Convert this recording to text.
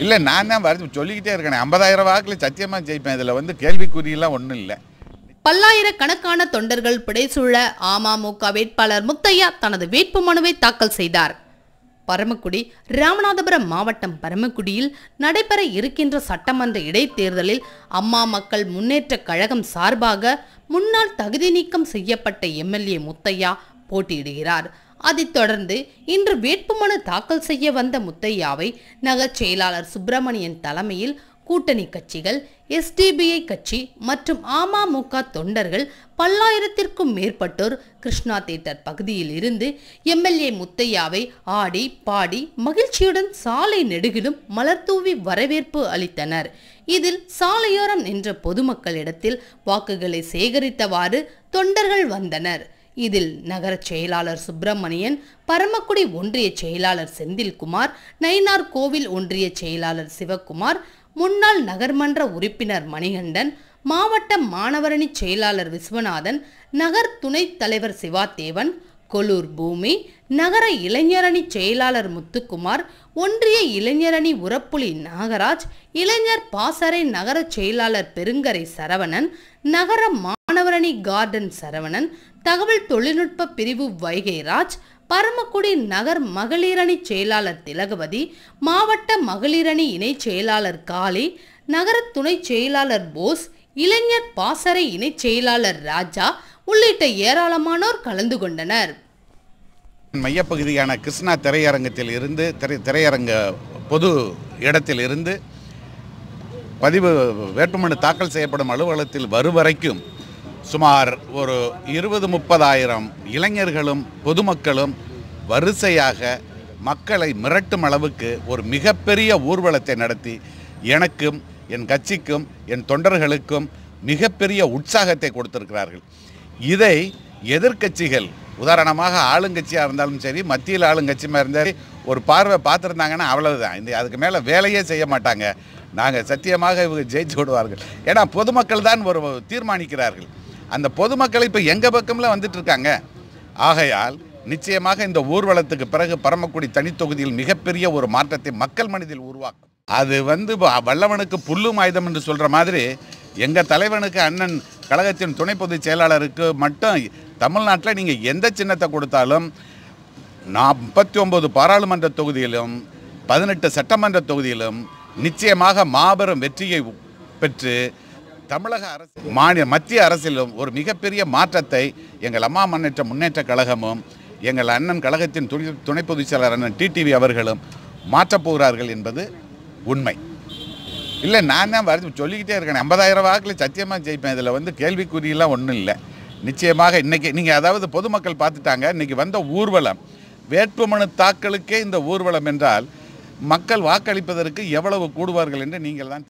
இல்லை நான் தான் வருது சொல்லிக்கிட்டே இருக்கேன். ஐம்பதாயிரம் வாக்கில் சத்தியமாக ஜெயிப்பேன். இதில் வந்து கேள்விக்குறியெல்லாம் ஒன்றும் இல்லை. பல்லாயிரக்கணக்கான தொண்டர்கள் பிடைசூழ அமமுக வேட்பாளர் முத்தையா தனது வேட்புமனுவை தாக்கல் செய்தார். பரமக்குடி ராமநாதபுரம் மாவட்டம் பரமக்குடியில் நடைபெற இருக்கின்ற சட்டமன்ற இடைத்தேர்தலில் அம்மா மக்கள் முன்னேற்ற கழகம் சார்பாக முன்னாள் தகுதி நீக்கம் செய்யப்பட்ட எம்எல்ஏ முத்தையா போட்டியிடுகிறார். அதைத் தொடர்ந்து இன்று வேட்புமனு தாக்கல் செய்ய வந்த முத்தையாவை நகர் செயலாளர் சுப்பிரமணியன் தலைமையில் கூட்டணி கட்சிகள் எஸ்டிபிஐ கட்சி மற்றும் அமமுக தொண்டர்கள் பல்லாயிரத்திற்கும் மேற்பட்டோர் கிருஷ்ணா தேட்டர் பகுதியில் இருந்து எம்எல்ஏ முத்தையாவை ஆடி பாடி மகிழ்ச்சியுடன் சாலை நெடுகிலும் மலர்தூவி வரவேற்பு அளித்தனர். இதில் சாலையோரம் நின்ற பொதுமக்களிடத்தில் வாக்குகளை சேகரித்தவாறு தொண்டர்கள் வந்தனர். இதில் நகர செயலாளர் சுப்பிரமணியன் பரமக்குடி ஒன்றிய செயலாளர் செந்தில்குமார் நயினார் கோவில் ஒன்றிய செயலாளர் சிவக்குமார் முன்னாள் நகர்மன்ற உறுப்பினர் மணிகண்டன் மாவட்ட மாணவரணி செயலாளர் விஸ்வநாதன் நகர் துணைத் தலைவர் சிவாதேவன் கொலூர் பூமி நகர இளைஞரணி செயலாளர் முத்துக்குமார் ஒன்றிய இளைஞரணி உரப்புலி நாகராஜ் இளைஞர் பாசறை நகர செயலாளர் பெருங்கரை சரவணன் நகர மாணவரணி கார்டன் சரவணன் தகவல் தொழில்நுட்ப பிரிவு வைகைராஜ் பரமக்குடி நகர் மகளிரணி செயலாளர் திலகவதி மாவட்ட மகளிரணி இணை செயலாளர் காளி நகர துணை செயலாளர் போஸ் இளைஞர் பாசறை இணை செயலாளர் ராஜா உள்ளிட்ட ஏராளமானோர் கலந்து கொண்டனர். மையப்பகுதியான கிருஷ்ணா திரையரங்கத்தில் இருந்து திரை திரையரங்க பொது இடத்தில் இருந்து பதிவு வேட்புமனு தாக்கல் செய்யப்படும் அலுவலகத்தில் வரும் வரைக்கும் சுமார் ஒரு இருபது முப்பதாயிரம் இளைஞர்களும் பொதுமக்களும் வரிசையாக மக்களை மிரட்டும் அளவுக்கு ஒரு மிகப்பெரிய ஊர்வலத்தை நடத்தி எனக்கும் என் கட்சிக்கும் என் தொண்டர்களுக்கும் மிகப்பெரிய உற்சாகத்தை கொடுத்திருக்கிறார்கள். இதை எதிர்க்கட்சிகள் உதாரணமாக ஆளுங்கட்சியாக இருந்தாலும் சரி மத்தியில் ஆளுங்கட்சியாக இருந்தாலும் ஒரு பார்வை பார்த்துருந்தாங்கன்னா அவ்வளவுதான். இந்த அதுக்கு மேலே வேலையே செய்ய மாட்டாங்க. நாங்கள் சத்தியமாக இவங்க ஜெயிச்சு விடுவார்கள். ஏன்னா பொதுமக்கள் தான் ஒரு தீர்மானிக்கிறார்கள். அந்த பொதுமக்கள் இப்போ எங்கள் பக்கம்ல வந்துட்டு இருக்காங்க ஆகையால் நிச்சயமாக இந்த ஊர்வலத்துக்கு பிறகு பரமக்குடி தனித்தொகுதியில் மிகப்பெரிய ஒரு மாற்றத்தை மக்கள் மனதில் உருவாக்கும். அது வந்து வ- வல்லவனுக்கு புல்லும் ஆயுதம் என்று சொல்கிற மாதிரி எங்கள் தலைவனுக்கு அண்ணன் கழகத்தின் துணை பொதுச் செயலாளருக்கு மட்டும் தமிழ்நாட்டில் நீங்கள் எந்த சின்னத்தை கொடுத்தாலும் நாற்பத்தி முப்பத்தி ஒன்பது பாராளுமன்ற தொகுதியிலும் பதினெட்டு சட்டமன்ற தொகுதியிலும் நிச்சயமாக மாபெரும் வெற்றியை பெற்று தமிழக அரசு மாநில மத்திய அரசிலும் ஒரு மிகப்பெரிய மாற்றத்தை எங்கள் அம்மா முன்னேற்ற முன்னேற்ற கழகமும் எங்கள் அண்ணன் கழகத்தின் துணை துணை பொதுச் செயலர் அண்ணன் டிடிவி அவர்களும் மாற்றப் போகிறார்கள் என்பது உண்மை. இல்லை நான் தான் வருது சொல்லிக்கிட்டே இருக்கேன். ஐம்பதாயிரம் வாக்கில் சத்தியமாக ஜெயிப்பேன். இதில் வந்து கேள்விக்குறியெல்லாம் ஒன்றும் இல்லை. நிச்சயமாக இன்றைக்கி நீங்கள் அதாவது பொதுமக்கள் பார்த்துட்டாங்க. இன்றைக்கி வந்த ஊர்வலம் வேட்புமனு தாக்கலுக்கே இந்த ஊர்வலம் என்றால் மக்கள் வாக்களிப்பதற்கு எவ்வளவு கூடுவார்கள் என்று நீங்கள் தான்